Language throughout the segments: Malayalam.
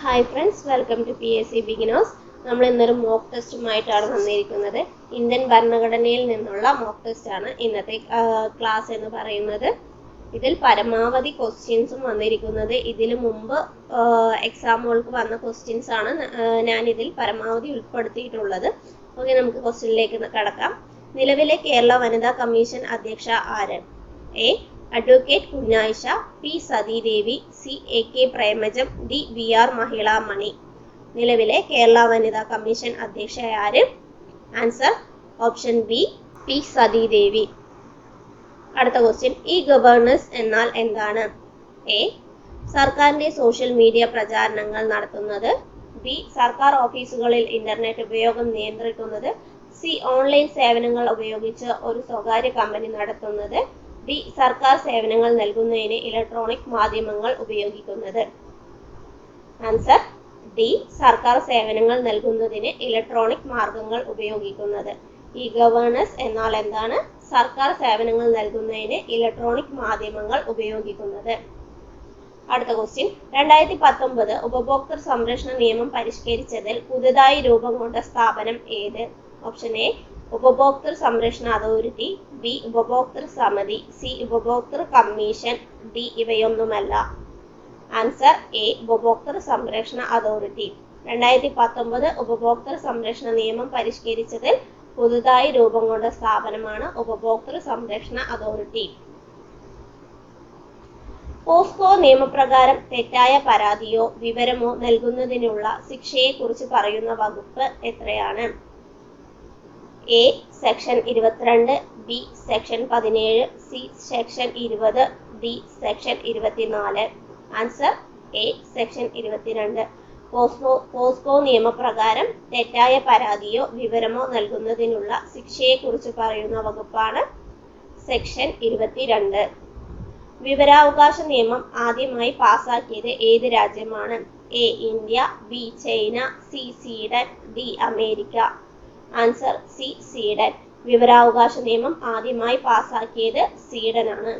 Hi friends welcome to P S C beginners നമ്മൾ ഇന്നൊരു മോക്ക് ടെസ്റ്റുമായിട്ടാണ് വന്നിരിക്കുന്നത്. ഇന്ത്യൻ ഭരണഘടനയിൽ നിന്നുള്ള മോക്ക് ടെസ്റ്റ് ആണ് ഇന്നത്തെ ക്ലാസ് എന്ന് പറയുന്നത്. ഇതിൽ പരമാവധി ക്വസ്റ്റ്യൻസും വന്നിരിക്കുന്നത്. ഇതിനു മുമ്പ് എക്സാമുകൾക്ക് വന്ന ക്വസ്റ്റ്യൻസ് ആണ് ഞാൻ ഇതിൽ പരമാവധി ഉൾപ്പെടുത്തിയിട്ടുള്ളത്. ഓക്കെ നമുക്ക് ക്വസ്റ്റ്യനിലേക്ക് കടക്കാം. നിലവിലെ കേരള വനിതാ കമ്മീഷൻ അധ്യക്ഷ ആര്? A advocate Kunjayisha P Sathidevi C A K Premajam D V R Mahilamani. നിലവിലെ കേരള വനിതാ commission അധ്യക്ഷയാര് answer option B P Sathidevi. അടുത്ത ക്വസ്റ്റ്യൻ ഇ ഗവേണൻസ് എന്നാൽ എന്താണ്? എ സർക്കാരിന്റെ സോഷ്യൽ മീഡിയ പ്രചാരണങ്ങൾ നടത്തുന്നത്. ബി സർക്കാർ ഓഫീസുകളിൽ ഇന്റർനെറ്റ് ഉപയോഗം നിയന്ത്രിക്കുന്നത്. സി ഓൺലൈൻ സേവനങ്ങൾ ഉപയോഗിച്ച് ഒരു സ്വകാര്യ കമ്പനി നടത്തുന്നത്. ഡി സർക്കാർ സേവനങ്ങൾ നൽകുന്നതിന് ഇലക്ട്രോണിക് മാധ്യമങ്ങൾ ഉപയോഗിക്കുന്നത്. ആൻസർ ഡി സർക്കാർ സേവനങ്ങൾ നൽകുന്നതിന് ഇലക്ട്രോണിക് മാർഗങ്ങൾ ഉപയോഗിക്കുന്നത്. ഇ ഗവേണൻസ് എന്നാൽ എന്താണ്? സർക്കാർ സേവനങ്ങൾ നൽകുന്നതിന് ഇലക്ട്രോണിക് മാധ്യമങ്ങൾ ഉപയോഗിക്കുന്നത്. അടുത്ത ക്വസ്റ്റ്യൻ രണ്ടായിരത്തി പത്തൊമ്പത് ഉപഭോക്തൃ സംരക്ഷണ നിയമം പരിഷ്കരിച്ചതിൽ പുതുതായി രൂപം കൊണ്ട സ്ഥാപനം ഏത്? ഓപ്ഷൻ എ ഉപഭോക്തൃ സംരക്ഷണ അതോറിറ്റി ബി ഉപഭോക്തൃ സമിതി സി ഉപഭോക്തൃ കമ്മീഷൻ ഡി ഇവയൊന്നുമല്ല. ആൻസർ എ ഉപഭോക്തൃ സംരക്ഷണ അതോറിറ്റി. രണ്ടായിരത്തി പത്തൊമ്പത് ഉപഭോക്തൃ സംരക്ഷണ നിയമം പരിഷ്കരിച്ചതിൽ പുതുതായി രൂപം കൊണ്ട സ്ഥാപനമാണ് ഉപഭോക്തൃ സംരക്ഷണ അതോറിറ്റി. പോസ്കോ നിയമപ്രകാരം തെറ്റായ പരാതിയോ വിവരമോ നൽകുന്നതിനുള്ള ശിക്ഷയെക്കുറിച്ച് പറയുന്ന വകുപ്പ് എത്രയാണ്? എ സെക്ഷൻ ഇരുപത്തിരണ്ട് ബി സെക്ഷൻ പതിനേഴ് സി സെക്ഷൻ ഇരുപത് ഡി സെക്ഷൻ ഇരുപത്തിനാല്. ആൻസർ എ സെക്ഷൻ ഇരുപത്തിരണ്ട്. പോസ്കോ പോസ്കോ നിയമപ്രകാരം തെറ്റായ പരാതിയോ വിവരമോ നൽകുന്നതിനുള്ള ശിക്ഷയെക്കുറിച്ച് പറയുന്ന വകുപ്പാണ് സെക്ഷൻ ഇരുപത്തിരണ്ട്. വിവരാവകാശ നിയമം ആദ്യമായി പാസാക്കിയത് ഏത് രാജ്യമാണ്? A India B China C Sweden D America. Answer C Sweden വിവരാവകാശ നിയമം ആദ്യമായി പാസാക്കിയത് സ്വീഡനാണ്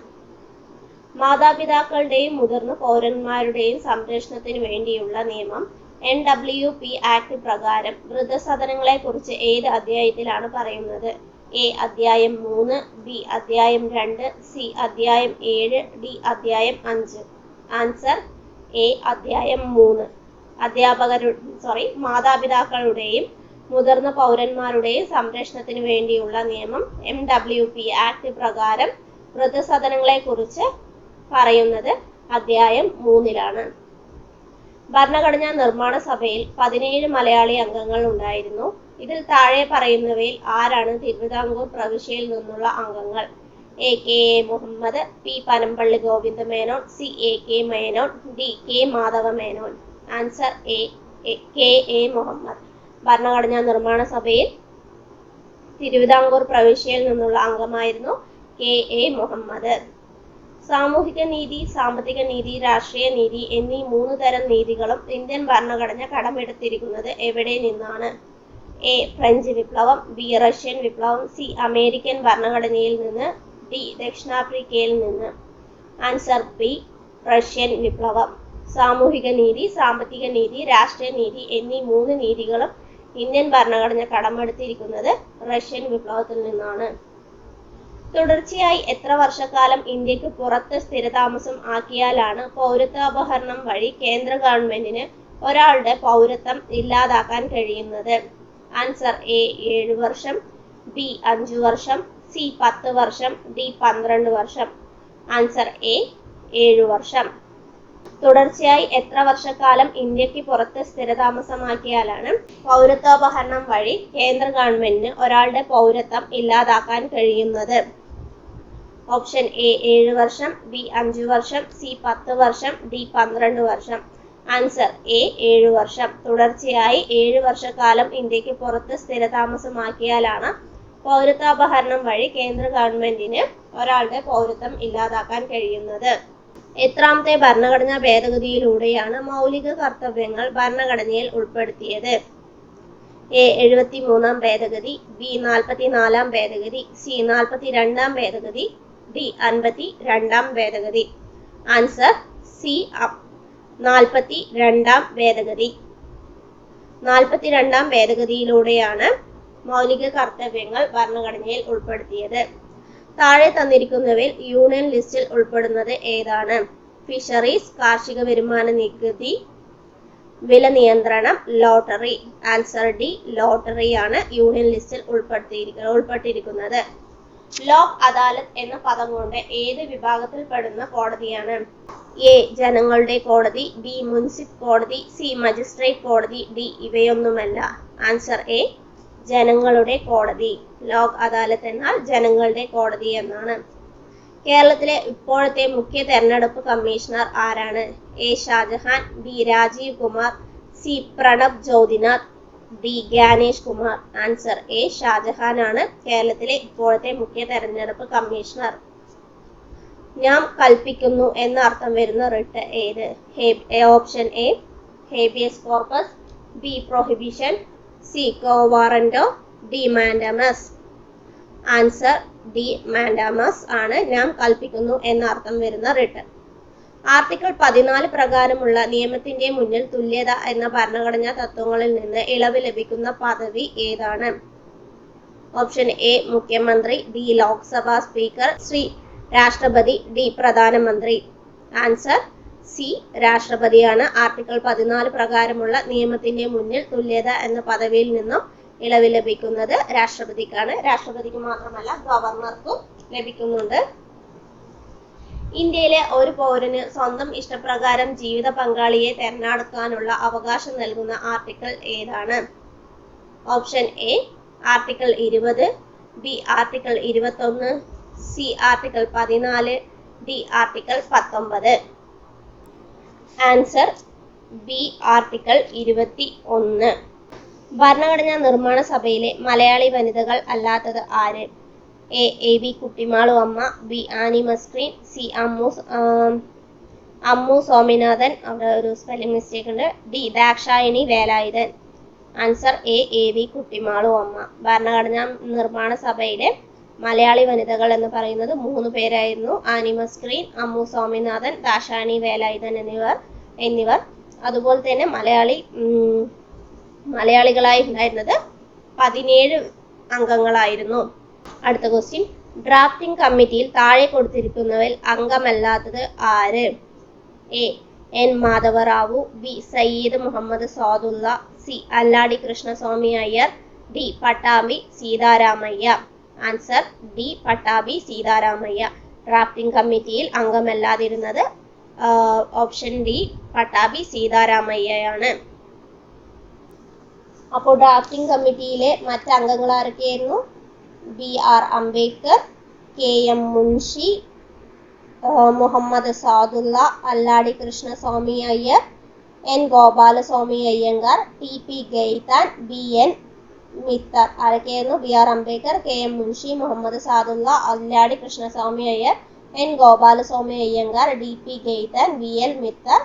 മാതാപിതാക്കളുടെയും മുതിർന്ന പൗരന്മാരുടെയും സംരക്ഷണത്തിന് വേണ്ടിയുള്ള നിയമം എൻ ഡബ്ല്യു പി ആക്ട് പ്രകാരം വൃദ്ധസദനങ്ങളെ കുറിച്ച് ഏത് അധ്യായത്തിലാണ് പറയുന്നത്? എ അധ്യായം മൂന്ന് ബി അധ്യായം രണ്ട് സി അധ്യായം ഏഴ് ഡി അധ്യായം അഞ്ച്. ആൻസർ എ അധ്യായം മൂന്ന്. അധ്യാപകരു സോറി മാതാപിതാക്കളുടെയും മുതിർന്ന പൗരന്മാരുടെ സംരക്ഷണത്തിന് വേണ്ടിയുള്ള നിയമം എം ഡബ്ല്യു പി ആക്ട് പ്രകാരം വൃദ്ധസദനങ്ങളെ കുറിച്ച് പറയുന്നത് അധ്യായം മൂന്നിലാണ്. ഭരണഘടനാ നിർമ്മാണ സഭയിൽ പതിനേഴ് മലയാളി അംഗങ്ങൾ ഉണ്ടായിരുന്നു. ഇതിൽ താഴെ പറയുന്നവയിൽ ആരാണ് തിരുവിതാംകൂർ പ്രവിശ്യയിൽ നിന്നുള്ള അംഗങ്ങൾ? A K A Muhammad P Panampilly Govinda Menon C A K Menon D K Madhava Menon answer A K A Muhammad. ഭരണഘടനാ നിർമ്മാണ സഭയിൽ തിരുവിതാംകൂർ പ്രവിശ്യയിൽ നിന്നുള്ള അംഗമായിരുന്നു കെ എ മുഹമ്മദ്. സാമൂഹിക നീതി സാമ്പത്തിക നീതി രാഷ്ട്രീയ നീതി എന്നീ മൂന്ന് തരം നീതികളും ഇന്ത്യൻ ഭരണഘടന കടമെടുത്തിരിക്കുന്നത് എവിടെ നിന്നാണ്? എ. ഫ്രഞ്ച് വിപ്ലവം ബി. റഷ്യൻ വിപ്ലവം സി. അമേരിക്കൻ ഭരണഘടനയിൽ നിന്ന് ഡി. ദക്ഷിണാഫ്രിക്കയിൽ നിന്ന്. Answer B. റഷ്യൻ വിപ്ലവം. സാമൂഹിക നീതി സാമ്പത്തിക നീതി രാഷ്ട്രീയ നീതി എന്നീ മൂന്ന് നീതികളും ഇന്ത്യൻ ഭരണഘടന കടമെടുത്തിരിക്കുന്നത് റഷ്യൻ വിപ്ലവത്തിൽ നിന്നാണ്. തുടർച്ചയായി എത്ര വർഷക്കാലം ഇന്ത്യയ്ക്ക് പുറത്ത് സ്ഥിരതാമസം ആക്കിയാലാണ് പൗരത്വാപഹരണം വഴി കേന്ദ്ര ഗവൺമെന്റിന് ഒരാളുടെ പൗരത്വം ഇല്ലാതാക്കാൻ കഴിയുന്നത്? ആൻസർ എ ഏഴ് വർഷം ബി അഞ്ചു വർഷം സി പത്ത് വർഷം ഡി പന്ത്രണ്ട് വർഷം. ആൻസർ എ ഏഴു വർഷം. തുടർച്ചയായി എത്ര വർഷക്കാലം ഇന്ത്യയ്ക്ക് പുറത്ത് സ്ഥിരതാമസമാക്കിയാലാണ് പൗരത്വോപഹരണം വഴി കേന്ദ്ര ഗവൺമെന്റിന് ഒരാളുടെ പൗരത്വം ഇല്ലാതാക്കാൻ കഴിയുന്നത്? ഓപ്ഷൻ എ ഏഴ് വർഷം ബി അഞ്ചു വർഷം സി പത്ത് വർഷം ഡി പന്ത്രണ്ട് വർഷം. ആൻസർ എ ഏഴ് വർഷം. തുടർച്ചയായി ഏഴ് വർഷക്കാലം ഇന്ത്യയ്ക്ക് പുറത്ത് സ്ഥിരതാമസമാക്കിയാലാണ് പൗരത്വാപഹരണം വഴി കേന്ദ്ര ഗവൺമെന്റിന് ഒരാളുടെ പൗരത്വം ഇല്ലാതാക്കാൻ കഴിയുന്നത്. എത്രാമത്തെ ഭരണഘടനാ ഭേദഗതിയിലൂടെയാണ് മൗലിക കർത്തവ്യങ്ങൾ ഭരണഘടനയിൽ ഉൾപ്പെടുത്തിയത്. എ എഴുപത്തി മൂന്നാം ഭേദഗതി ബി നാൽപ്പത്തി നാലാം ഭേദഗതി സി നാൽപ്പത്തി രണ്ടാം ഭേദഗതി ഡി അൻപത്തി രണ്ടാം ഭേദഗതി. ആൻസർ സി നാൽപ്പത്തി രണ്ടാം ഭേദഗതി. നാൽപ്പത്തി രണ്ടാം ഭേദഗതിയിലൂടെയാണ് മൗലിക കർത്തവ്യങ്ങൾ ഭരണഘടനയിൽ ഉൾപ്പെടുത്തിയത്. താഴെ തന്നിരിക്കുന്നവയിൽ യൂണിയൻ ലിസ്റ്റിൽ ഉൾപ്പെടുന്നത് ഏതാണ്? ഫിഷറീസ് കാർഷിക വരുമാന നികുതി വില നിയന്ത്രണം ലോട്ടറി ആൻസർ ഡി ലോട്ടറി ആണ് യൂണിയൻ ലിസ്റ്റിൽ ഉൾപ്പെടുത്തിയിരിക്കുന്നത് ഉൾപ്പെട്ടിരിക്കുന്നത്. ലോക് അദാലത്ത് എന്ന പദം കൊണ്ട് ഏത് വിഭാഗത്തിൽപ്പെടുന്ന കോടതിയാണ്? എ ജനങ്ങളുടെ കോടതി ബി മുൻസിഫ് കോടതി സി മജിസ്ട്രേറ്റ് കോടതി ഡി ഇവയൊന്നുമല്ല. ആൻസർ എ ജനങ്ങളുടെ കോടതി. ലോക് അദാലത്ത് എന്നാൽ ജനങ്ങളുടെ കോടതി എന്നാണ്. കേരളത്തിലെ ഇപ്പോഴത്തെ മുഖ്യ തെരഞ്ഞെടുപ്പ് കമ്മീഷണർ ആരാണ്? A. Shahjahan B. Rajeev Kumar C. Pranab Jyotinath D. Gyanesh Kumar. Answer A. Shahjahan ആണ് കേരളത്തിലെ ഇപ്പോഴത്തെ മുഖ്യ തെരഞ്ഞെടുപ്പ് കമ്മീഷണർ. ഞാൻ കൽപ്പിക്കുന്നു എന്ന അർത്ഥം വരുന്ന റിട്ട് ഏത്? Option A habeas corpus B prohibition C warranto D mandamus answer D mandamus ആണ് ഞാൻ കൽപ്പിക്കുന്നു എന്ന അർത്ഥം വരുന്ന റിട്ടേൺ ആർട്ടിക്കിൾ പതിനാല് പ്രകാരമുള്ള നിയമത്തിന്റെ മുന്നിൽ തുല്യത എന്ന ഭരണഘടനാ തത്വങ്ങളിൽ നിന്ന് ഇളവ് ലഭിക്കുന്ന പദവി ഏതാണ്? ഓപ്ഷൻ എ മുഖ്യമന്ത്രി. B Lok Sabha speaker. C രാഷ്ട്രപതി. ഡി പ്രധാനമന്ത്രി. ആൻസർ സി രാഷ്ട്രപതിയാണ്. ആർട്ടിക്കിൾ പതിനാല് പ്രകാരമുള്ള നിയമത്തിന്റെ മുന്നിൽ തുല്യത എന്ന പദവിയിൽ നിന്നും ഇളവ് ലഭിക്കുന്നത് രാഷ്ട്രപതിക്കാണ്. രാഷ്ട്രപതിക്ക് മാത്രമല്ല ഗവർണർക്കും ലഭിക്കുന്നുണ്ട്. ഇന്ത്യയിലെ ഒരു പൗരന് സ്വന്തം ഇഷ്ടപ്രകാരം ജീവിത പങ്കാളിയെ തെരഞ്ഞെടുക്കാനുള്ള അവകാശം നൽകുന്ന ആർട്ടിക്കിൾ ഏതാണ്? ഓപ്ഷൻ എ ആർട്ടിക്കിൾ ഇരുപത് ബി ആർട്ടിക്കിൾ ഇരുപത്തൊന്ന് സി ആർട്ടിക്കിൾ പതിനാല് ഡി ആർട്ടിക്കിൾ പത്തൊമ്പത്. ആൻസർ ബി ആർട്ടിക്കിൾ ഇരുപത്തി ഒന്ന് ഭരണഘടനാ നിർമ്മാണ സഭയിലെ മലയാളി വനിതകൾ അല്ലാത്തത് ആര്? A A B Kuttimalu Amma B Annie Mascarene C Ammu Ammu Swaminathan അവിടെ ഒരു സ്പെല്ലിംഗ് മിസ്റ്റേക്ക് ഉണ്ട്. D Dakshayani Velayudhan. Answer A A V Kuttimalu Amma. ഭരണഘടനാ നിർമ്മാണ സഭയിലെ മലയാളി വനിതകൾ എന്ന് പറയുന്നത് മൂന്ന് പേരായിരുന്നു. ആനിമ സ്ക്രീൻ അമ്മു സ്വാമിനാഥൻ ദാക്ഷായണി വേലായുധൻ എന്നിവർ എന്നിവർ. അതുപോലെ തന്നെ മലയാളി മലയാളികളായി ഉണ്ടായിരുന്നത് പതിനേഴ് അംഗങ്ങളായിരുന്നു. അടുത്ത ക്വസ്റ്റ്യൻ ഡ്രാഫ്റ്റിംഗ് കമ്മിറ്റിയിൽ താഴെ കൊടുത്തിരിക്കുന്നവരിൽ അംഗമല്ലാത്തത് ആര്? A N Madhava Rao B Syed Muhammad Saadulla C Alladi Krishnaswamy Iyer D Pattambi Sitaramayya. Answer D Pattabhi Sitaramayya drafting കമ്മിറ്റിയിൽ അംഗമല്ലാതിരുന്നത് ഓപ്ഷൻ ഡി പട്ടാഭി സീതാരാമയ്യയാണ് അപ്പോൾ ഡ്രാഫ്റ്റിംഗ് കമ്മിറ്റിയിലെ മറ്റ് അംഗങ്ങൾ ആരൊക്കെയായിരുന്നു? B R Ambedkar K M Munshi Muhammad Saadulla Alladi Krishnaswami Iyer N Gopalaswami Iyengar T P Khaitan B N Mitter ആരൊക്കെയായിരുന്നു B R Ambedkar K M Munshi Muhammad Saadulla Alladi Krishnaswami Iyer N Gopalaswami Iyengar D P Khaitan V L Mitter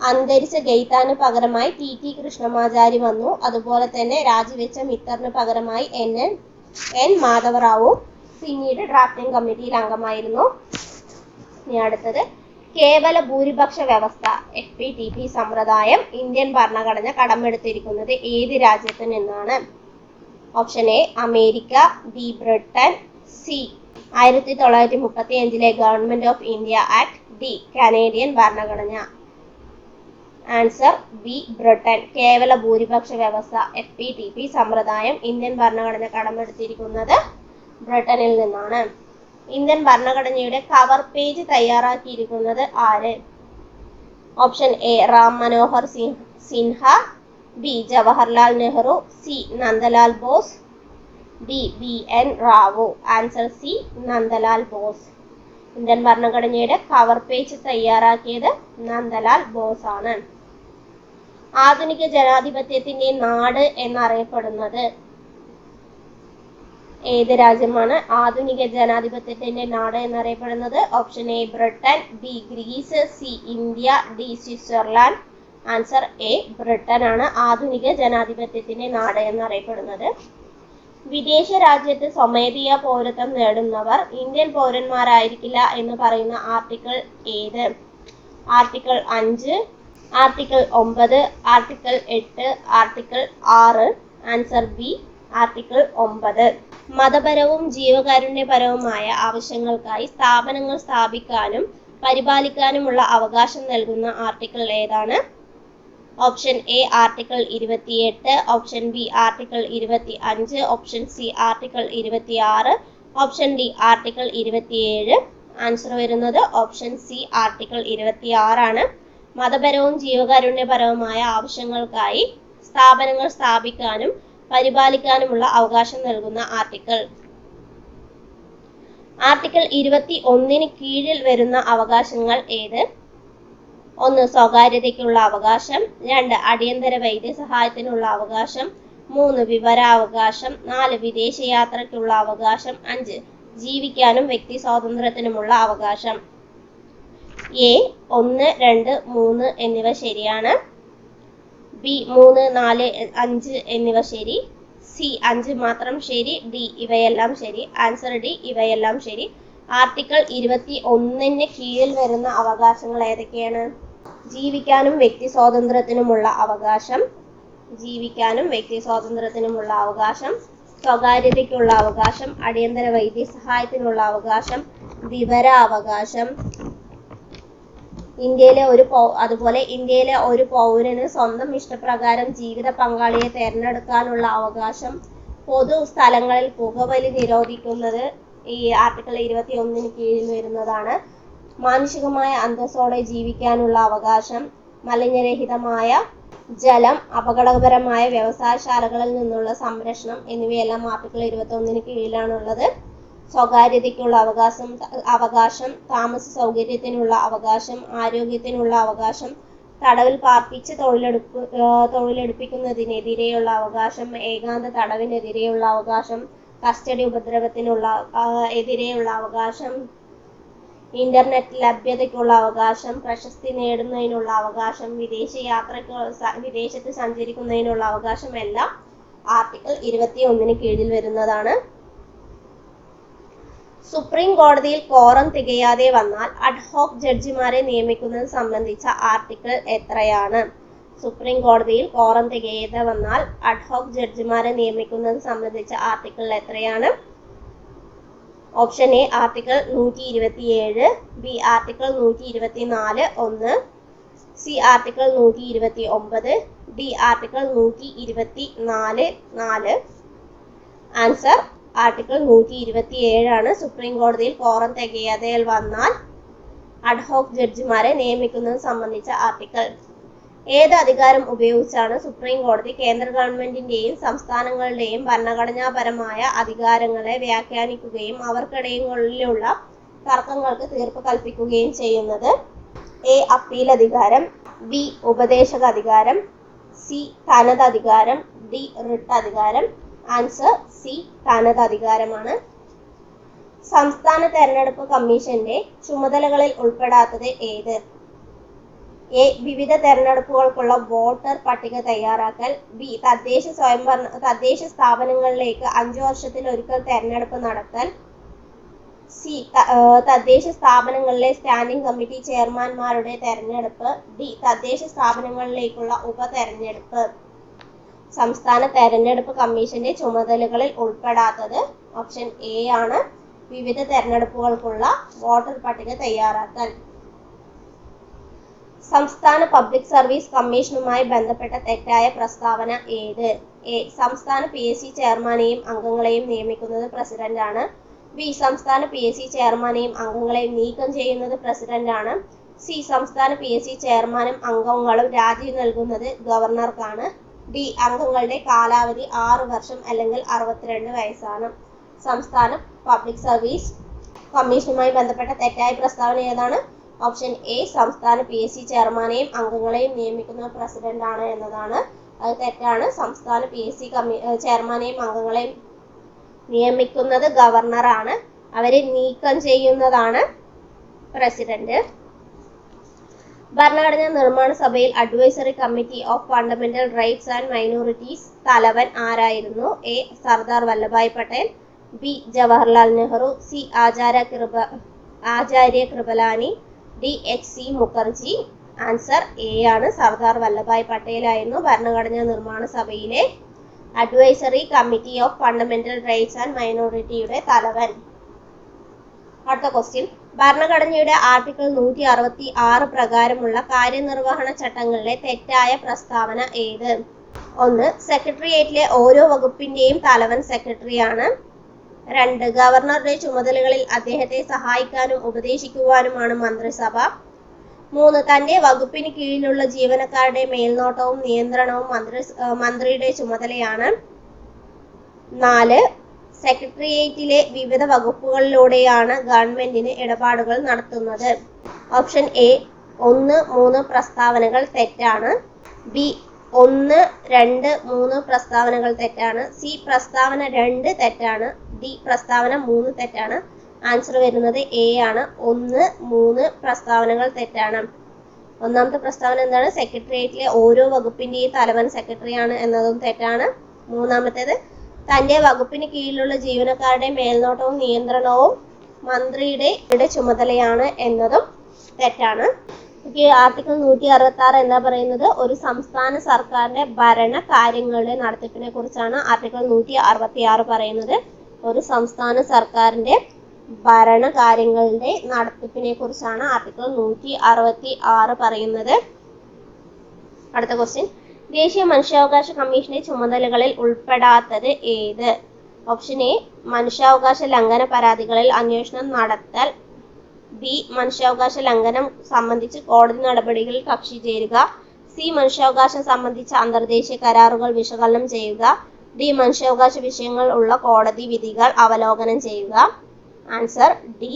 അന്തരിച്ച ഗെയ്ത്താന് പകരമായി ടി ടി കൃഷ്ണമാചാരി വന്നു. അതുപോലെ തന്നെ രാജിവെച്ച മിത്തറിന് പകരമായി എൻ എൻ എൻ മാധവറാവു. പിന്നീട് ഡ്രാഫ്റ്റിംഗ് കമ്മിറ്റിയിൽ അംഗമായിരുന്നു. ഇനി അടുത്തത് കേവല ഭൂരിപക്ഷ വ്യവസ്ഥ എഫ് പി ടി പി സമ്പ്രദായം ഇന്ത്യൻ ഭരണഘടന കടമെടുത്തിരിക്കുന്നത് ഏത് രാജ്യത്ത് നിന്നാണ്? Option A America B Britain C ആയിരത്തി തൊള്ളായിരത്തി മുപ്പത്തി അഞ്ചിലെ government of India act D Canadian ഭരണഘടന. Answer B Britain. കേവല ഭൂരിപക്ഷ വ്യവസ്ഥ എഫ് പി ടി പി സമ്പ്രദായം ഇന്ത്യൻ ഭരണഘടന കടമെടുത്തിരിക്കുന്നത് ബ്രിട്ടനിൽ നിന്നാണ്. ഇന്ത്യൻ ഭരണഘടനയുടെ കവർ പേജ് തയ്യാറാക്കിയിരിക്കുന്നത് ആര്? Option A Ram Manohar Sinha. B Jawaharlal Nehru. C Nandalal Bose. D B N Rau. Answer C Nandalal Bose. Indian ഭരണഘടനയുടെ കവർ പേജ് തയ്യാറാക്കിയത് നന്ദലാൽ ബോസ് ആണ് ആധുനിക ജനാധിപത്യത്തിന്റെ നാട് എന്നറിയപ്പെടുന്നത് ഏത് രാജ്യമാണ് ആധുനിക ജനാധിപത്യത്തിന്റെ നാട് എന്നറിയപ്പെടുന്നത്? Option A Britain B Greece C India D Switzerland answer A Britain ആണ് ആധുനിക ജനാധിപത്യത്തിന്റെ നാട് എന്നറിയപ്പെടുന്നത്. വിദേശ രാജ്യത്ത് സ്വമേധിയ പൗരത്വം നേടുന്നവർ ഇന്ത്യൻ പൗരന്മാരായിരിക്കില്ല എന്ന് പറയുന്ന ആർട്ടിക്കിൾ ഏത്? ആർട്ടിക്കിൾ അഞ്ച് ആർട്ടിക്കിൾ ഒമ്പത് ആർട്ടിക്കിൾ എട്ട് ആർട്ടിക്കിൾ ആറ്. ആൻസർ ബി ആർട്ടിക്കിൾ ഒമ്പത്. മതപരവും ജീവകാരുണ്യപരവുമായ ആവശ്യങ്ങൾക്കായി സ്ഥാപനങ്ങൾ സ്ഥാപിക്കാനും പരിപാലിക്കാനുമുള്ള അവകാശം നൽകുന്ന ആർട്ടിക്കിൾ ഏതാണ്? ഓപ്ഷൻ എ ആർട്ടിക്കിൾ ഇരുപത്തിയെട്ട്. ഓപ്ഷൻ ബി ആർട്ടിക്കിൾ ഇരുപത്തി അഞ്ച് ഓപ്ഷൻ സി ആർട്ടിക്കിൾ ഇരുപത്തിയാറ്. ഓപ്ഷൻ ഡി ആർട്ടിക്കിൾ ഇരുപത്തിയേഴ്. ആൻസർ വരുന്നത് ഓപ്ഷൻ സി ആർട്ടിക്കിൾ ഇരുപത്തിയാറാണ്. മതപരവും ജീവകാരുണ്യപരവുമായ ആവശ്യങ്ങൾക്കായി സ്ഥാപനങ്ങൾ സ്ഥാപിക്കാനും പരിപാലിക്കാനുമുള്ള അവകാശം നൽകുന്ന ആർട്ടിക്കിൾ ആർട്ടിക്കിൾ ഇരുപത്തി ഒന്നിന് കീഴിൽ വരുന്ന അവകാശങ്ങൾ ഏത്? ഒന്ന് സ്വകാര്യതയ്ക്കുള്ള അവകാശം. രണ്ട് അടിയന്തര വൈദ്യസഹായത്തിനുള്ള അവകാശം. മൂന്ന് വിവരാവകാശം. നാല് വിദേശയാത്രയ്ക്കുള്ള അവകാശം. അഞ്ച് ജീവിക്കാനും വ്യക്തി സ്വാതന്ത്ര്യത്തിനുമുള്ള അവകാശം. എ ഒന്ന് രണ്ട് മൂന്ന് എന്നിവ ശരിയാണ്. ബി മൂന്ന് നാല് അഞ്ച് എന്നിവ ശരി. സി അഞ്ച് മാത്രം ശരി. ഡി ഇവയെല്ലാം ശരി. ആൻസർ ഡി ഇവയെല്ലാം ശരി. ആർട്ടിക്കിൾ ഇരുപത്തി ഒന്നിന് കീഴിൽ വരുന്ന അവകാശങ്ങൾ ഏതൊക്കെയാണ്? ജീവിക്കാനും വ്യക്തി സ്വാതന്ത്ര്യത്തിനുമുള്ള അവകാശം. ജീവിക്കാനും വ്യക്തി സ്വാതന്ത്ര്യത്തിനുമുള്ള അവകാശം. സ്വകാര്യതയ്ക്കുള്ള അവകാശം. അടിയന്തര വൈദ്യസഹായത്തിനുള്ള അവകാശം. വിവരാവകാശം. ഇന്ത്യയിലെ ഒരു അതുപോലെ ഇന്ത്യയിലെ ഒരു പൗരന് സ്വന്തം ഇഷ്ടപ്രകാരം ജീവിത പങ്കാളിയെ തിരഞ്ഞെടുക്കാനുള്ള അവകാശം പൊതു സ്ഥലങ്ങളിൽ പുകവലി നിരോധിക്കുന്നത് ഈ ആർട്ടിക്കിൾ ഇരുപത്തി ഒന്നിന് കീഴിൽ വരുന്നതാണ്. മാനുഷികമായ അന്തസ്സോടെ ജീവിക്കാനുള്ള അവകാശം മലിനരഹിതമായ ജലം അപകടകരമായ വ്യവസായശാലകളിൽ നിന്നുള്ള സംരക്ഷണം എന്നിവയെല്ലാം ആർട്ടിക്കിൾ ഇരുപത്തി ഒന്നിന് കീഴിലാണുള്ളത്. സ്വകാര്യതയ്ക്കുള്ള അവകാശം അവകാശം താമസ സൗകര്യത്തിനുള്ള അവകാശം ആരോഗ്യത്തിനുള്ള അവകാശം തടവിൽ പാർപ്പിച്ച് തൊഴിലെടുപ്പ് തൊഴിലെടുപ്പിക്കുന്നതിനെതിരെയുള്ള അവകാശം ഏകാന്ത തടവിനെതിരെയുള്ള അവകാശം കസ്റ്റഡി ഉപദ്രവത്തിനുള്ള എതിരെയുള്ള അവകാശം ഇന്റർനെറ്റ് ലഭ്യതയ്ക്കുള്ള അവകാശം പ്രശസ്തി നേടുന്നതിനുള്ള അവകാശം വിദേശ യാത്രയ്ക്ക് വിദേശത്ത് സഞ്ചരിക്കുന്നതിനുള്ള അവകാശം എല്ലാം ആർട്ടിക്കിൾ ഇരുപത്തി ഒന്നിന് കീഴിൽ വരുന്നതാണ്. സുപ്രീം കോടതിയിൽ കോറം തികയാതെ വന്നാൽ അഡ്ഹോക് ജഡ്ജിമാരെ നിയമിക്കുന്നത് സംബന്ധിച്ച ആർട്ടിക്കിൾ എത്രയാണ്? സുപ്രീം കോടതിയിൽ കോറം തികയാതെ വന്നാൽ അഡ്ഹോക് ജഡ്ജിമാരെ നിയമിക്കുന്നത് സംബന്ധിച്ച ആർട്ടിക്കിൾ എത്രയാണ്? ഓപ്ഷൻ എ ആർട്ടിക്കിൾ നൂറ്റി ഇരുപത്തിയേഴ് ബി ആർട്ടിക്കിൾ നൂറ്റി ഇരുപത്തി നാല് ഒന്ന് സി ആർട്ടിക്കിൾ നൂറ്റി ഇരുപത്തി ഒമ്പത് ഡി ആർട്ടിക്കിൾ നൂറ്റി ഇരുപത്തി നാല്. നാല് ആൻസർ ആർട്ടിക്കിൾ നൂറ്റി ഇരുപത്തി ഏഴാണ് സുപ്രീം കോടതിയിൽ കോറം തികയാതെ വന്നാൽ അഡ്ഹോക് ജഡ്ജിമാരെ നിയമിക്കുന്നത് സംബന്ധിച്ച ആർട്ടിക്കിൾ. ഏത് അധികാരം ഉപയോഗിച്ചാണ് സുപ്രീം കോടതി കേന്ദ്ര ഗവൺമെന്റിന്റെയും സംസ്ഥാനങ്ങളുടെയും ഭരണഘടനാപരമായ അധികാരങ്ങളെ വ്യാഖ്യാനിക്കുകയും അവർക്കിടയിലുള്ള തർക്കങ്ങൾക്ക് തീർപ്പ് കൽപ്പിക്കുകയും ചെയ്യുന്നത്? എ. അപ്പീൽ അധികാരം ബി. ഉപദേശക അധികാരം സി. തനത് അധികാരം ഡി. റിട്ട് അധികാരം ആൻസർ സി തനത് അധികാരമാണ്. സംസ്ഥാന തെരഞ്ഞെടുപ്പ് കമ്മീഷന്റെ ചുമതലകളിൽ ഉൾപ്പെടാത്തത് ഏത്? എ വിവിധ തെരഞ്ഞെടുപ്പുകൾക്കുള്ള വോട്ടർ പട്ടിക തയ്യാറാക്കൽ. ബി തദ്ദേശ സ്വയംഭരണ തദ്ദേശ സ്ഥാപനങ്ങളിലേക്ക് അഞ്ചു വർഷത്തിൽ ഒരിക്കൽ തെരഞ്ഞെടുപ്പ് നടത്തൽ. സി തദ്ദേശ സ്ഥാപനങ്ങളിലെ സ്റ്റാൻഡിംഗ് കമ്മിറ്റി ചെയർമാൻമാരുടെ തെരഞ്ഞെടുപ്പ്. ഡി തദ്ദേശ സ്ഥാപനങ്ങളിലേക്കുള്ള ഉപതെരഞ്ഞെടുപ്പ്. സംസ്ഥാന തെരഞ്ഞെടുപ്പ് കമ്മീഷന്റെ ചുമതലകളിൽ ഉൾപ്പെടാത്തത് ഓപ്ഷൻ എ ആണ്. വിവിധ തെരഞ്ഞെടുപ്പുകൾക്കുള്ള വോട്ടർ പട്ടിക തയ്യാറാക്കൽ. സംസ്ഥാന പബ്ലിക് സർവീസ് കമ്മീഷനുമായി ബന്ധപ്പെട്ട തെറ്റായ പ്രസ്താവന ഏത്? എ. സംസ്ഥാന പി എസ് സി ചെയർമാനെയും അംഗങ്ങളെയും നിയമിക്കുന്നത് പ്രസിഡന്റാണ്. ബി. സംസ്ഥാന പി എസ് സി ചെയർമാനെയും അംഗങ്ങളെയും നീക്കം ചെയ്യുന്നത് പ്രസിഡന്റാണ്. സി. സംസ്ഥാന പി എസ് സി ചെയർമാനും അംഗങ്ങളും രാജി നൽകുന്നത് ഗവർണർക്കാണ്. ഡി അംഗങ്ങളുടെ കാലാവധി ആറ് വർഷം അല്ലെങ്കിൽ അറുപത്തിരണ്ട് വയസ്സാണ്. സംസ്ഥാന പബ്ലിക് സർവീസ് കമ്മീഷനുമായി ബന്ധപ്പെട്ട തെറ്റായ പ്രസ്താവന ഏതാണ്? ഓപ്ഷൻ എ സംസ്ഥാന പി എസ് സി ചെയർമാനെയും അംഗങ്ങളെയും നിയമിക്കുന്നത് പ്രസിഡന്റ് ആണ് എന്നതാണ്. അത് തെറ്റാണ്. സംസ്ഥാന പി എസ് സി കമ്മി ചെയർമാനെയും അംഗങ്ങളെയും നിയമിക്കുന്നത് ഗവർണറാണ് അവരെ നീക്കം ചെയ്യുന്നതാണ് പ്രസിഡന്റ് ഭരണഘടനാ നിർമ്മാണ സഭയിൽ advisory committee of fundamental rights and minorities തലവൻ ആരായിരുന്നു? A Sardar Vallabhbhai Patel. B Jawaharlal Nehru. C Acharya Kripa Acharya Kripalani. D H C Mukherjee. Answer A ആണ്. സർദാർ വല്ലഭായ് പട്ടേലായിരുന്നു ഭരണഘടനാ നിർമ്മാണ സഭയിലെ advisory committee of fundamental rights and മൈനോറിറ്റിയുടെ തലവൻ. അടുത്ത ക്വസ്റ്റ്യൻ ഭരണഘടനയുടെ ആർട്ടിക്കിൾ നൂറ്റി അറുപത്തി ആറ് പ്രകാരമുള്ള കാര്യനിർവഹണ ചട്ടങ്ങളിലെ തെറ്റായ പ്രസ്താവന ഏത്? ഒന്ന് സെക്രട്ടേറിയറ്റിലെ ഓരോ വകുപ്പിന്റെയും തലവൻ സെക്രട്ടറിയാണ് രണ്ട് ഗവർണറുടെ ചുമതലകളിൽ അദ്ദേഹത്തെ സഹായിക്കാനും ഉപദേശിക്കുവാനുമാണ് മന്ത്രിസഭ. മൂന്ന് തന്റെ വകുപ്പിന് കീഴിലുള്ള ജീവനക്കാരുടെ മേൽനോട്ടവും നിയന്ത്രണവും മന്ത്രി മന്ത്രിയുടെ ചുമതലയാണ്. നാല് സെക്രട്ടേറിയറ്റിലെ വിവിധ വകുപ്പുകളിലൂടെയാണ് ഗവൺമെന്റിന് ഇടപാടുകൾ നടത്തുന്നത്. ഓപ്ഷൻ എ ഒന്ന് മൂന്ന് പ്രസ്താവനകൾ തെറ്റാണ്. ബി ഒന്ന് രണ്ട് മൂന്ന് പ്രസ്താവനകൾ തെറ്റാണ്. സി പ്രസ്താവന രണ്ട് തെറ്റാണ്. ഡി പ്രസ്താവന മൂന്ന് തെറ്റാണ്. ആൻസർ വരുന്നത് എ ആണ്. ഒന്ന് മൂന്ന് പ്രസ്താവനകൾ തെറ്റാണ്. ഒന്നാമത്തെ പ്രസ്താവന എന്താണ്? സെക്രട്ടേറിയറ്റിലെ ഓരോ വകുപ്പിന്റെയും തലവൻ സെക്രട്ടറിയാണ് എന്നതും തെറ്റാണ്. മൂന്നാമത്തേത് തന്റെ വകുപ്പിന് കീഴിലുള്ള ജീവനക്കാരുടെ മേൽനോട്ടവും നിയന്ത്രണവും മന്ത്രിയുടെ യുടെ ചുമതലയാണ് എന്നതും തെറ്റാണ്. ആർട്ടിക്കിൾ നൂറ്റി അറുപത്തി ആറ് എന്താ പറയുന്നത്? ഒരു സംസ്ഥാന സർക്കാരിന്റെ ഭരണ കാര്യങ്ങളുടെ നടത്തിപ്പിനെ കുറിച്ചാണ് ആർട്ടിക്കിൾ നൂറ്റി അറുപത്തി ആറ് പറയുന്നത്. ഒരു സംസ്ഥാന സർക്കാരിന്റെ ഭരണ കാര്യങ്ങളുടെ നടത്തിപ്പിനെ കുറിച്ചാണ് ആർട്ടിക്കിൾ നൂറ്റി അറുപത്തി ആറ് പറയുന്നത്. അടുത്ത ക്വസ്റ്റ്യൻ ദേശീയ മനുഷ്യാവകാശ കമ്മീഷന്റെ ചുമതലകളിൽ ഉൾപ്പെടാത്തത് ഏത്? ഓപ്ഷൻ എ മനുഷ്യാവകാശ ലംഘന പരാതികളിൽ അന്വേഷണം നടത്തൽ. ബി മനുഷ്യാവകാശ ലംഘനം സംബന്ധിച്ച് കോടതി നടപടികളിൽ കക്ഷി ചേരുക. സി മനുഷ്യാവകാശം സംബന്ധിച്ച അന്തർദേശീയ കരാറുകൾ വിശകലനം ചെയ്യുക. ഡി മനുഷ്യാവകാശ വിഷയങ്ങൾ ഉള്ള കോടതി വിധികൾ അവലോകനം ചെയ്യുക. ആൻസർ ഡി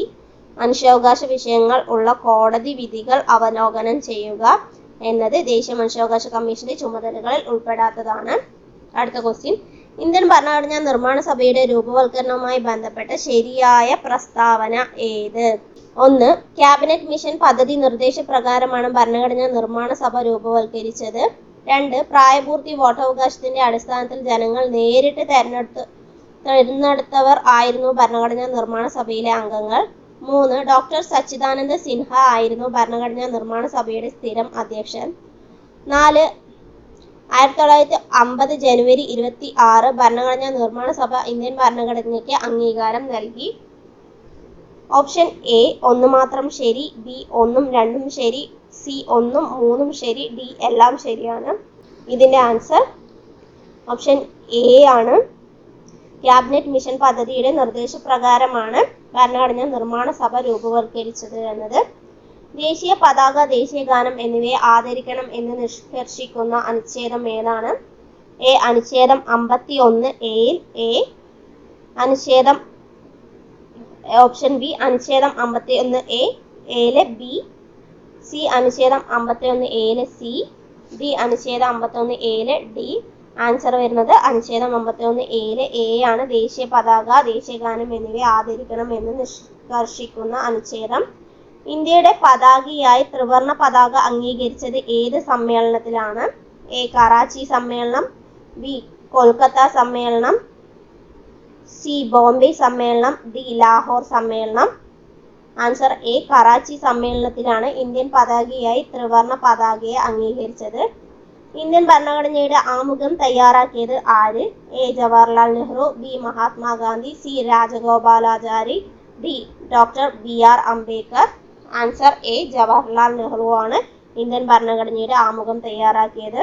മനുഷ്യാവകാശ വിഷയങ്ങൾ ഉള്ള കോടതി വിധികൾ അവലോകനം ചെയ്യുക. എന്നത് ദേശീയ മനുഷ്യാവകാശ കമ്മീഷന്റെ ചുമതലകളിൽ ഉൾപ്പെടാത്തതാണ്. അടുത്ത ക്വസ്റ്റ്യൻ ഇന്ത്യൻ ഭരണഘടനാ നിർമ്മാണ സഭയുടെ രൂപവൽക്കരണവുമായി ബന്ധപ്പെട്ട ശരിയായ പ്രസ്താവന ഏത്? ഒന്ന് ക്യാബിനറ്റ് മിഷൻ പദ്ധതി നിർദ്ദേശപ്രകാരമാണ് ഭരണഘടനാ നിർമ്മാണ സഭ രൂപവൽക്കരിച്ചത്. രണ്ട് പ്രായപൂർത്തി വോട്ടവകാശത്തിന്റെ അടിസ്ഥാനത്തിൽ ജനങ്ങൾ നേരിട്ട് തെരഞ്ഞെടുത്ത് തിരഞ്ഞെടുത്തവർ ആയിരുന്നു ഭരണഘടനാ നിർമ്മാണ സഭയിലെ അംഗങ്ങൾ. മൂന്ന്. ഡോക്ടർ സച്ചിദാനന്ദ സിൻഹ ആയിരുന്നു ഭരണഘടനാ നിർമ്മാണ സഭയുടെ സ്ഥിരം അധ്യക്ഷൻ. നാല്. ആയിരത്തി തൊള്ളായിരത്തി അമ്പത് ജനുവരി ഇരുപത്തി ആറ് ഭരണഘടനാ നിർമ്മാണ സഭ ഇന്ത്യൻ ഭരണഘടനയ്ക്ക് അംഗീകാരം നൽകി. ഓപ്ഷൻ എ ഒന്ന് മാത്രം ശരി ബി ഒന്നും രണ്ടും ശരി സി ഒന്നും മൂന്നും ശരി ഡി എല്ലാം ശരിയാണ്. ഇതിന്റെ ആൻസർ ഓപ്ഷൻ എ ആണ്. ക്യാബിനറ്റ് മിഷൻ പദ്ധതിയുടെ നിർദ്ദേശപ്രകാരമാണ്. ഭരണഘടനാ നിർമ്മാണ സഭ രൂപവൽക്കരിച്ചത് എന്നത്. ദേശീയ പതാക ദേശീയ ഗാനം എന്നിവയെ ആദരിക്കണം എന്ന് നിഷ്കർഷിക്കുന്ന അനുച്ഛേദം ഏതാണ്? എ അനുച്ഛേദം അമ്പത്തി ഒന്ന് എയിൽ എ അനുച്ഛേദം ഓപ്ഷൻ ബി അനുച്ഛേദം അമ്പത്തി ഒന്ന് എ എയിലെ ബി സി അനുച്ഛേദം അമ്പത്തി ഒന്ന് എയിലെ സി ഡി അനുച്ഛേദം അമ്പത്തി ഒന്ന് എയിലെ ഡി ആൻസർ വരുന്നത് അനുച്ഛേദം അമ്പത്തി ഒന്ന് എയിലെ എ ആണ്. ദേശീയ പതാക ദേശീയ ഗാനം എന്നിവയെ ആദരിക്കണം എന്ന് നിഷ്കർഷിക്കുന്ന അനുച്ഛേദം. ഇന്ത്യയുടെ പതാകയായി ത്രിവർണ പതാക അംഗീകരിച്ചത് ഏത് സമ്മേളനത്തിലാണ്? എ കറാച്ചി സമ്മേളനം ബി കൊൽക്കത്ത സമ്മേളനം സി ബോംബെ സമ്മേളനം ഡി ലാഹോർ സമ്മേളനം. ആൻസർ എ കറാച്ചി സമ്മേളനത്തിലാണ് ഇന്ത്യൻ പതാകയായി ത്രിവർണ പതാകയെ അംഗീകരിച്ചത്. ഇന്ത്യൻ ഭരണഘടനയുടെ ആമുഖം തയ്യാറാക്കിയത് ആര്? A. Jawaharlal Nehru B. Mahatma Gandhi C. Rajagopalachari D. Doctor B. R. Ambedkar. Answer A. Jawaharlal Nehru ആണ് ഇന്ത്യൻ ഭരണഘടനയുടെ ആമുഖം തയ്യാറാക്കിയത്.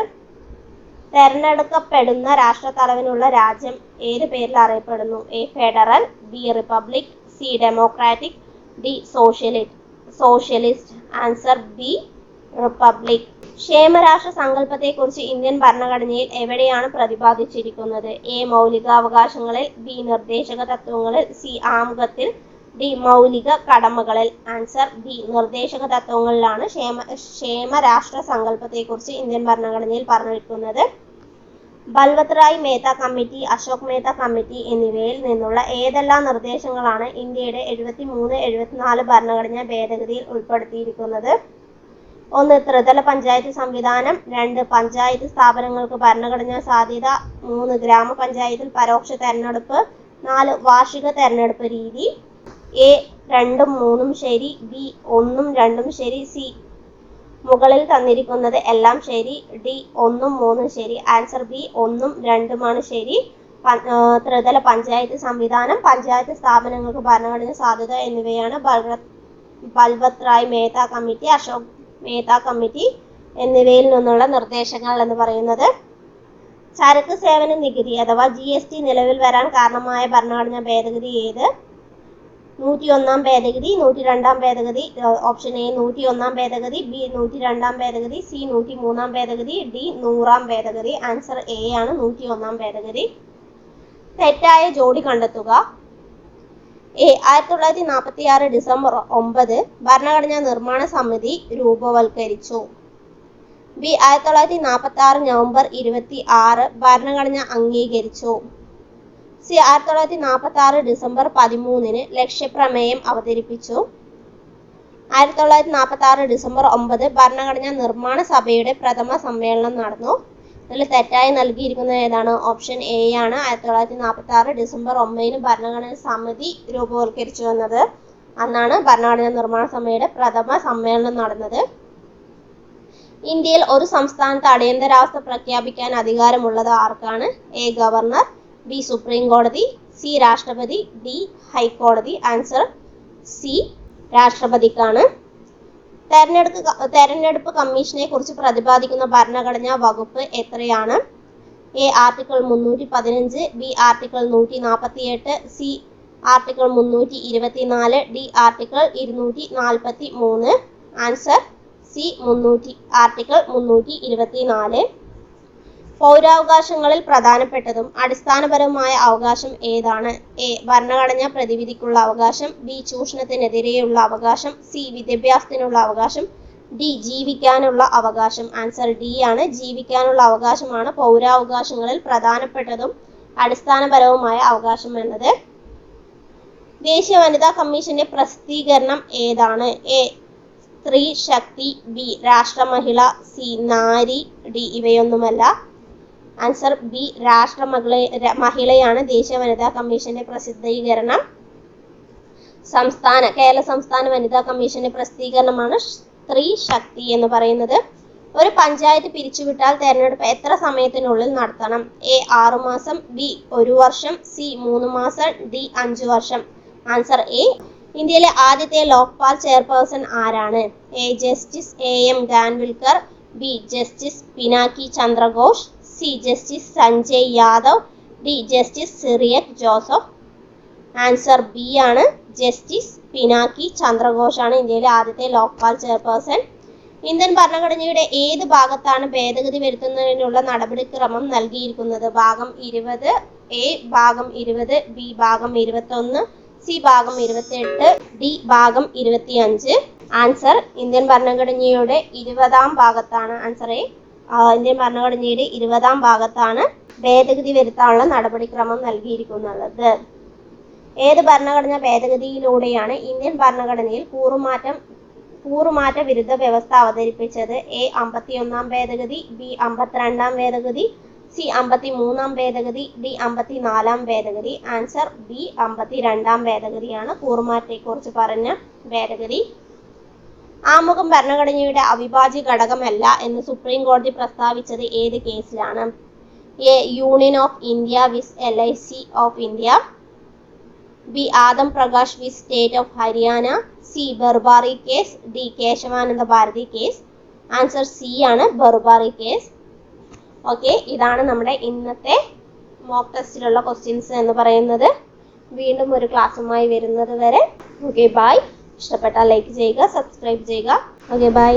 തെരഞ്ഞെടുക്കപ്പെടുന്ന രാഷ്ട്രത്തലവനുള്ള രാജ്യം ഏത് പേരിൽ അറിയപ്പെടുന്നു? A. Federal B. Republic C. Democratic D. Socialist socialist. Answer B. Republic. ക്ഷേമരാഷ്ട്ര സങ്കല്പത്തെക്കുറിച്ച് ഇന്ത്യൻ ഭരണഘടനയിൽ എവിടെയാണ് പ്രതിപാദിച്ചിരിക്കുന്നത്? എ. മൗലികാവകാശങ്ങളിൽ ബി. നിർദ്ദേശക തത്വങ്ങളിൽ സി. ആമുഖത്തിൽ ഡി. മൗലിക കടമകളിൽ ആൻസർ ബി. നിർദ്ദേശക തത്വങ്ങളിലാണ് ക്ഷേമ ക്ഷേമരാഷ്ട്ര സങ്കല്പത്തെക്കുറിച്ച് ഇന്ത്യൻ ഭരണഘടനയിൽ പറഞ്ഞിരിക്കുന്നത്. ബൽവത് റായ് മേത്ത കമ്മിറ്റി അശോക് മേത്ത കമ്മിറ്റി എന്നിവയിൽ നിന്നുള്ള ഏതെല്ലാം നിർദ്ദേശങ്ങളാണ് ഇന്ത്യയുടെ എഴുപത്തി മൂന്ന് എഴുപത്തിനാല് ഭരണഘടനാ ഭേദഗതിയിൽ ഉൾപ്പെടുത്തിയിരിക്കുന്നത്? ഒന്ന് ത്രിതല പഞ്ചായത്ത് സംവിധാനം രണ്ട് പഞ്ചായത്ത് സ്ഥാപനങ്ങൾക്ക് ഭരണഘടനാ സാധ്യത മൂന്ന് ഗ്രാമപഞ്ചായത്തിൽ പരോക്ഷ തെരഞ്ഞെടുപ്പ് നാല് വാർഷിക തെരഞ്ഞെടുപ്പ് രീതി. എ രണ്ടും മൂന്നും ശരി ബി ഒന്നും രണ്ടും ശരി സി മുകളിൽ തന്നിരിക്കുന്നത് എല്ലാം ശരി ഡി ഒന്നും മൂന്നും ശരി ആൻസർ ബി ഒന്നും രണ്ടുമാണ് ശരി. ത്രിതല പഞ്ചായത്ത് സംവിധാനം പഞ്ചായത്ത് സ്ഥാപനങ്ങൾക്ക് ഭരണഘടന സാധ്യത എന്നിവയാണ് ബൽവത്രായ് മേധാ കമ്മിറ്റി അശോക് മേത്ത കമ്മിറ്റി എന്നിവയിൽ നിന്നുള്ള നിർദ്ദേശങ്ങൾ എന്ന് പറയുന്നത്. ചരക്ക് സേവന നികുതി അഥവാ ജി എസ് ടി നിലവിൽ വരാൻ കാരണമായ ഭരണഘടനാ ഭേദഗതി ഏത്? നൂറ്റി ഒന്നാം ഭേദഗതി നൂറ്റി രണ്ടാം ഭേദഗതി ഓപ്ഷൻ എ നൂറ്റി ഒന്നാം ഭേദഗതി ബി നൂറ്റി രണ്ടാം ഭേദഗതി സി നൂറ്റി മൂന്നാം ഭേദഗതി ഡി നൂറാം ഭേദഗതി. ആൻസർ എ ആണ് നൂറ്റി ഒന്നാം ഭേദഗതി. തെറ്റായ ജോഡി കണ്ടെത്തുക. എ ആയിരത്തി തൊള്ളായിരത്തി നാൽപ്പത്തി ആറ് ഡിസംബർ ഒമ്പത് ഭരണഘടനാ നിർമ്മാണ സമിതി രൂപവൽക്കരിച്ചു. ബി ആയിരത്തി തൊള്ളായിരത്തി നാൽപ്പത്തി ആറ് നവംബർ ഇരുപത്തി ആറ് ഭരണഘടന അംഗീകരിച്ചു. സി ആയിരത്തി തൊള്ളായിരത്തി നാൽപ്പത്തി ആറ് ഡിസംബർ പതിമൂന്നിന് ലക്ഷ്യപ്രമേയം അവതരിപ്പിച്ചു. ആയിരത്തി തൊള്ളായിരത്തി നാൽപ്പത്തി ആറ് ഡിസംബർ ഒമ്പത് ഭരണഘടനാ നിർമ്മാണ സഭയുടെ പ്രഥമ സമ്മേളനം നടന്നു. ഇതിൽ തെറ്റായി നൽകിയിരിക്കുന്നത് ഏതാണ് ഓപ്ഷൻ എ ആണ്. ആയിരത്തി തൊള്ളായിരത്തി നാൽപ്പത്തി ആറ് ഡിസംബർ ഒമ്പതിന് ഭരണഘടനാ സമിതി രൂപവൽക്കരിച്ചു വന്നത് അന്നാണ് ഭരണഘടനാ നിർമ്മാണ സമിതിയുടെ പ്രഥമ സമ്മേളനം നടന്നത്. ഇന്ത്യയിൽ ഒരു സംസ്ഥാനത്ത് അടിയന്തരാവസ്ഥ പ്രഖ്യാപിക്കാൻ അധികാരമുള്ളത് ആർക്കാണ്? എ ഗവർണർ ബി സുപ്രീം കോടതി സി രാഷ്ട്രപതി ഡി ഹൈക്കോടതി. ആൻസർ സി രാഷ്ട്രപതിക്കാണ്. തെരഞ്ഞെടുപ്പ് തെരഞ്ഞെടുപ്പ് കമ്മീഷനെ കുറിച്ച് പ്രതിപാദിക്കുന്ന ഭരണഘടനാ വകുപ്പ് എത്രയാണ്? എ ആർട്ടിക്കിൾ മുന്നൂറ്റി പതിനഞ്ച് ബി ആർട്ടിക്കിൾ നൂറ്റി നാൽപ്പത്തി എട്ട് സി ആർട്ടിക്കിൾ മുന്നൂറ്റി ഇരുപത്തിനാല് ഡി ആർട്ടിക്കിൾ ഇരുന്നൂറ്റി നാൽപ്പത്തി മൂന്ന് ആൻസർ സി മുന്നൂറ്റി ആർട്ടിക്കിൾ മുന്നൂറ്റി ഇരുപത്തിനാല് പൗരാവകാശങ്ങളിൽ പ്രധാനപ്പെട്ടതും അടിസ്ഥാനപരവുമായ അവകാശം ഏതാണ്? എ. ഭരണഘടന പ്രതിവിധിക്കുള്ള അവകാശം. ബി. ചൂഷണത്തിനെതിരെയുള്ള അവകാശം. സി. വിദ്യാഭ്യാസത്തിനുള്ള അവകാശം. ഡി. ജീവിക്കാനുള്ള അവകാശം. ആൻസർ ഡി ആണ്. ജീവിക്കാനുള്ള അവകാശമാണ് പൗരാവകാശങ്ങളിൽ പ്രധാനപ്പെട്ടതും അടിസ്ഥാനപരവുമായ അവകാശം എന്നത്. ദേശീയ വനിതാ കമ്മീഷന്റെ പ്രസിദ്ധീകരണം ഏതാണ്? A. Stree Shakti B. Rashtra Mahila C. Nari D. ഇവയൊന്നുമല്ല. Answer B Rashtra മഹിളയാണ് ദേശീയ വനിതാ കമ്മീഷന്റെ പ്രസിദ്ധീകരണം. സംസ്ഥാന കേരള സംസ്ഥാന വനിതാ കമ്മീഷന്റെ പ്രസിദ്ധീകരണമാണ് സ്ത്രീ ശക്തി എന്ന് പറയുന്നത്. ഒരു പഞ്ചായത്ത് പിരിച്ചുവിട്ടാൽ തെരഞ്ഞെടുപ്പ് എത്ര സമയത്തിനുള്ളിൽ നടത്തണം? എ ആറു മാസം ബി ഒരു വർഷം സി മൂന്ന് മാസം ഡി അഞ്ചു വർഷം. ആൻസർ എ ഇന്ത്യയിലെ ആദ്യത്തെ ലോക്പാൽ ചെയർപേഴ്സൺ ആരാണ്? A justice A M Khanwilkar B justice Pinaki Chandra Ghose C justice Sanjay Yadav D justice Cyriac Joseph. Answer B ആണ്. ജസ്റ്റിസ് പിനാക്കി ചന്ദ്രഘോഷാണ് ഇന്ത്യയിലെ ആദ്യത്തെ ലോക്പാൽ ചെയർപേഴ്സൺ. ഇന്ത്യൻ ഭരണഘടനയുടെ ഏത് ഭാഗത്താണ് ഭേദഗതി വരുത്തുന്നതിനുള്ള നടപടിക്രമം നൽകിയിരിക്കുന്നത്? ഭാഗം ഇരുപത് എ ഭാഗം ഇരുപത് ബി ഭാഗം ഇരുപത്തൊന്ന് സി ഭാഗം ഇരുപത്തിയെട്ട് ഡി ഭാഗം ഇരുപത്തിയഞ്ച്. ആൻസർ ഇന്ത്യൻ ഭരണഘടനയുടെ ഇരുപതാം ഭാഗത്താണ്. Answer A. ഇന്ത്യൻ ഭരണഘടനയുടെ ഇരുപതാം ഭാഗത്താണ് ഭേദഗതി വരുത്താനുള്ള നടപടിക്രമം നൽകിയിരിക്കുന്നത്. ഏത് ഭരണഘടനാ ഭേദഗതിയിലൂടെയാണ് ഇന്ത്യൻ ഭരണഘടനയിൽ കൂറുമാറ്റം കൂറുമാറ്റ വിരുദ്ധ വ്യവസ്ഥ അവതരിപ്പിച്ചത്? എ അമ്പത്തിയൊന്നാം ഭേദഗതി ബി അമ്പത്തിരണ്ടാം ഭേദഗതി സി അമ്പത്തി മൂന്നാം ഭേദഗതി ഡി അമ്പത്തിനാലാം ഭേദഗതി. ആൻസർ ബി അമ്പത്തി രണ്ടാം ഭേദഗതിയാണ് കൂറുമാറ്റത്തെക്കുറിച്ച് പറഞ്ഞ ഭേദഗതി. ആമുഖം ഭരണഘടനയുടെ അവിഭാജ്യ ഘടകമല്ല എന്ന് സുപ്രീം കോടതി പ്രസ്താവിച്ചത് ഏത് കേസിലാണ്? A union of India vs L I C of India B Adam Prakash vs state of Haryana C Berubari case D Kesavananda Bharati case answer C ആണ് ബർബാറി കേസ് ഓക്കെ ഇതാണ് നമ്മുടെ ഇന്നത്തെ മോക്ക് ടെസ്റ്റിലുള്ള ക്വസ്റ്റ്യൻസ് എന്ന് പറയുന്നത്. വീണ്ടും ഒരു ക്ലാസ്സുമായി വരുന്നത് വരെ. ഓക്കെ ബൈ ഇഷ്ടപ്പെട്ടാൽ ലൈക്ക് ചെയ്യുക സബ്സ്ക്രൈബ് ചെയ്യുക. Okay bye